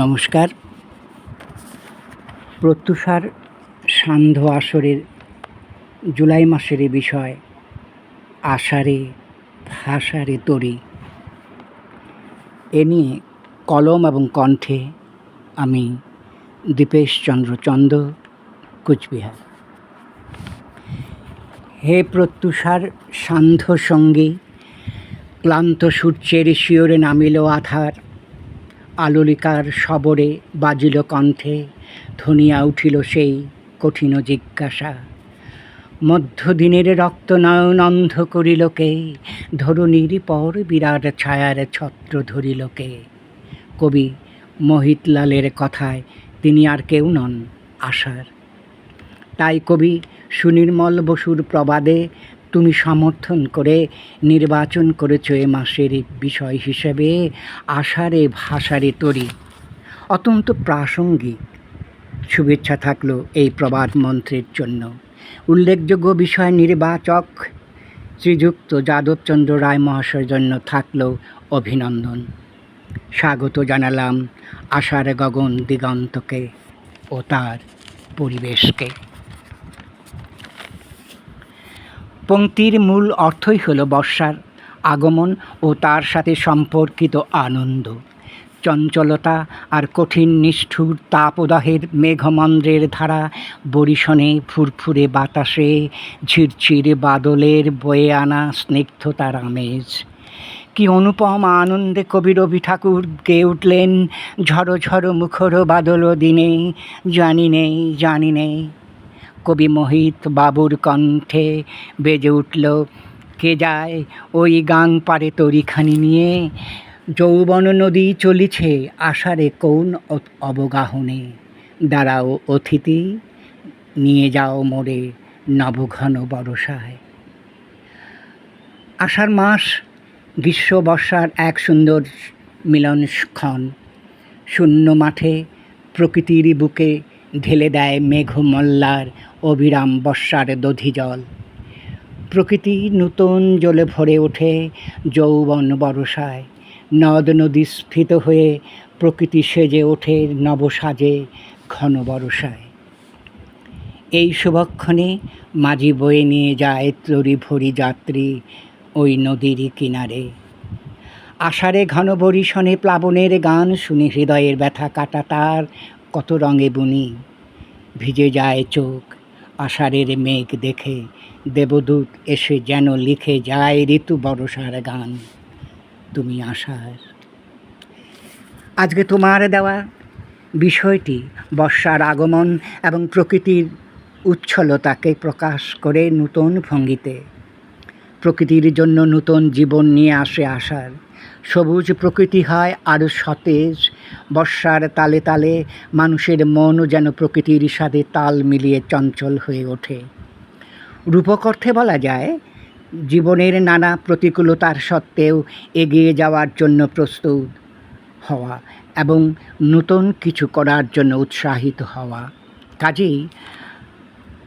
নমস্কার। প্রত্যুষার সান্ধ্য আসরের জুলাই মাসের বিষয়, আষাঢ়ে ভাষারে তরি এ নিয়ে কলম এবং কণ্ঠে আমি দীপেশ চন্দ্র চন্দ, কুচবিহার। হে প্রত্যুষার সান্ধ্য সঙ্গী ক্লান্ত সূর্যের শিওরে নামিল আধার আলোলিকার সবরে বাজিল কণ্ঠে, ধনিয়া উঠিল সেই কঠিন জিজ্ঞাসা। মধ্যদিনের রক্ত নয়ন অন্ধ করিলকে ধরুনির পর বিরাট ছায়ার ছত্র ধরিলকে কবি মোহিতলালের কথায় তিনি আর কেউ নন আশার। তাই কবি সুনির্মল বসুর প্রবাদে তুমি সমর্থন করে নির্বাচন করেছ এ মাসের বিষয় হিসেবে, আষাঢ়ে ভাষারে তরি। অত্যন্ত প্রাসঙ্গিক। শুভেচ্ছা থাকল এই প্রবাদ মন্ত্রের জন্য। উল্লেখযোগ্য বিষয় নির্বাচক শ্রীযুক্ত যাদবচন্দ্র রায় মহাশয়ের জন্য থাকল অভিনন্দন। স্বাগত জানালাম আষাঢ় গগন দিগন্তকে ও তার পরিবেশকে। পংক্তির মূল অর্থই হলো বর্ষার আগমন ও তার সাথে সম্পর্কিত আনন্দ। চঞ্চলতা আর কঠিন নিষ্ঠুর তাপদাহের মেঘমন্দ্রের ধারা বরিশনে ফুরফুরে বাতাসে, ঝিরঝির বাদলের বয়ে আনা স্নিগ্ধতার আমেজ। কি অনুপম আনন্দে কবি রবি ঠাকুর গেয়ে উঠলেন ঝড়ো ঝড়ো মুখর বাদল দিনে, জানি নেই জানি নেই। কবি মোহিত বাবুর কণ্ঠে বেজে উঠল, কে যায় ওই গাং পারে তরিখানি নিয়ে? যৌবন নদী চলিছে আষাঢ়ে কোন অবগাহনে? দাঁড়াও অতিথি, নিয়ে যাও মোরে নবঘন বরসায়। আষাঢ় মাস, গ্রীষ্ম বর্ষার এক সুন্দর মিলনক্ষণ। শূন্য মাঠে প্রকৃতির বুকে ঢেলে দেয় মেঘমল্লার অবিরাম বর্ষার দধি জল প্রকৃতি নূতন জলে ভরে ওঠে যৌবন বরসায় নদ নদী স্ফীত হয়ে প্রকৃতি সেজে ওঠে নবসাজে ঘন বরসায় এই শুভক্ষণে মাঝি বয়ে নিয়ে যায় তরি ভরি যাত্রী ওই নদীর কিনারে। আষাঢ়ে ঘন বরিশনে প্লাবনের গান শুনে হৃদয়ের ব্যথা কাটা তার কত রঙে বুনি। ভিজে যায় চোখ, আষাঢ়ের মেঘ দেখে, দেবদূত এসে যেন লিখে যায় ঋতু বরসার গান। তুমি আষাঢ়। আজকে তোমার দেওয়া বিষয়টি, বর্ষার আগমন এবং প্রকৃতির উচ্ছলতাকে প্রকাশ করে নূতন ভঙ্গিতে। প্রকৃতির জন্য নূতন জীবন নিয়ে আসে আসার সবুজ প্রকৃতি হয় আরও সতেজ বর্ষার তালে তালে মানুষের মনও যেন প্রকৃতির সাথে তাল মিলিয়ে চঞ্চল হয়ে ওঠে। রূপক অর্থে বলা যায়, জীবনের নানা প্রতিকূলতার সত্ত্বেও এগিয়ে যাওয়ার জন্য প্রস্তুত হওয়া এবং নতুন কিছু করার জন্য উৎসাহিত হওয়া। কাজেই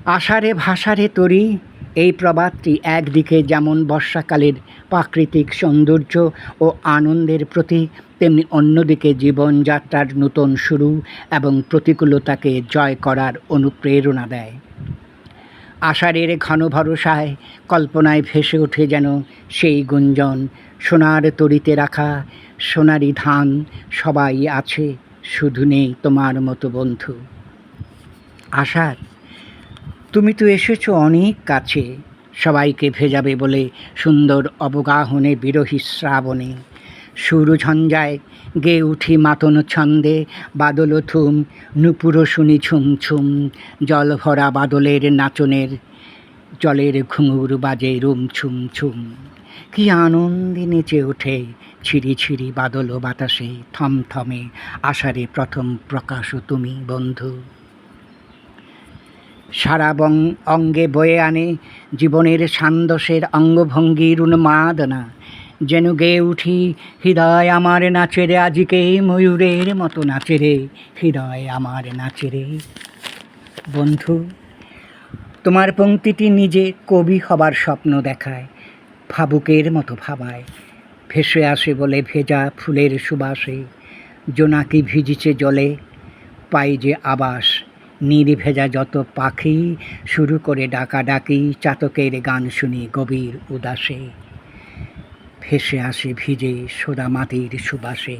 আষাঢ়ে ভাষারে তরি এই প্রবাদটি একদিকে যেমন বর্ষাকালের প্রাকৃতিক সৌন্দর্য ও আনন্দের প্রতীক তেমনি অন্যদিকে জীবনযাত্রার নূতন শুরু এবং প্রতিকূলতাকে জয় করার অনুপ্রেরণা দেয়। আষাঢ়ের ঘন ভরসায় কল্পনায় ভেসে ওঠে যেন সেই গুঞ্জন, সোনার তরিতে রাখা সোনারি ধান, সবাই আছে, শুধু নেই তোমার মতো বন্ধু। আষাঢ় তুমি তো এসেছ অনেক কাছে। সবাইকে ভেজাবে বলে সুন্দর অবগাহনে বিরহী শ্রাবণে। সুর ঝঞ্ঝায় গে উঠি মাতন ছন্দে বাদল থুম, নুপুর শুনি ছুম ছুম জল ভরা বাদলের নাচনের, জলের ঘুঙুর বাজে রুম ছুম ছুম। কি আনন্দে নেচে ওঠে ছিরি ছিরি বাদল বাতাসে, থমথমে আষাঢ়ে প্রথম প্রকাশ তুমি বন্ধু। সারা অঙ্গে বয়ে আনে জীবনের সান্দসের অঙ্গভঙ্গির উন্মাদনা যেন গেয়ে উঠি, হৃদয় আমার নাচেরে আজিকে ময়ূরের মতো নাচেরে হৃদয় আমার নাচেরে বন্ধু, তোমার পংক্তিটি নিজে কবি হবার স্বপ্ন দেখায়, ভাবুকের মতো ভাবায়। ভেসে আসে বলে ভেজা ফুলের সুবাসে, জোনাকি ভিজিছে জলে, পাই যে আবাস নির্ভেজা যত পাখি শুরু করে ডাকাডাকি, চাতকের গান শুনি গভীর উদাসে। ভেসে আসে ভিজে সোদা মাটির সুবাসে।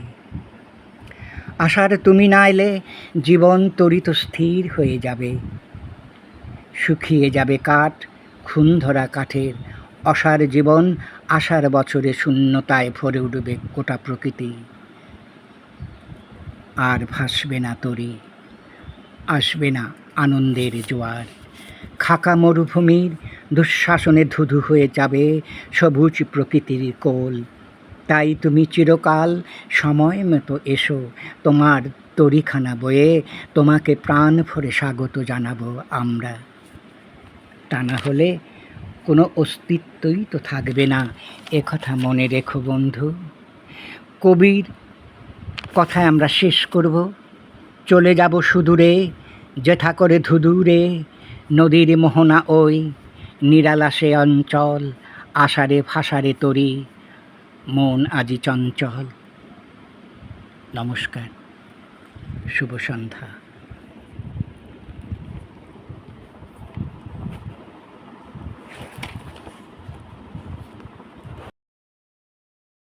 আশার তুমি না এলে জীবন তরিত স্থির হয়ে যাবে। শুকিয়ে যাবে কাঠ, খুন ধরা কাঠের। অসার জীবন আষাঢ় বছরে শূন্যতায় ভরে উঠবে গোটা প্রকৃতি। আর ভাসবে না তরি। আসবে না আনন্দের জোয়ার। খাকা মরুভূমির দুঃশাসনে ধুধু হয়ে যাবে সবুজ প্রকৃতির কোল। তাই তুমি চিরকাল সময় মতো এসো, তোমার তরিখানা বয়ে তোমাকে প্রাণ ভরে স্বাগত জানাব আমরা। তা না হলে কোনো অস্তিত্বই তো থাকবে না কথা মনে রেখো বন্ধু। কবির কথায় আমরা শেষ করব। চলে যাব সুদূরে যেথা করে ধুদূরে, নদীর মোহনা ওই, নিরালাসে অঞ্চল, আষাঢ়ে ফাঁসারে তরি, মন আজি চঞ্চল। নমস্কার, শুভ সন্ধ্যা।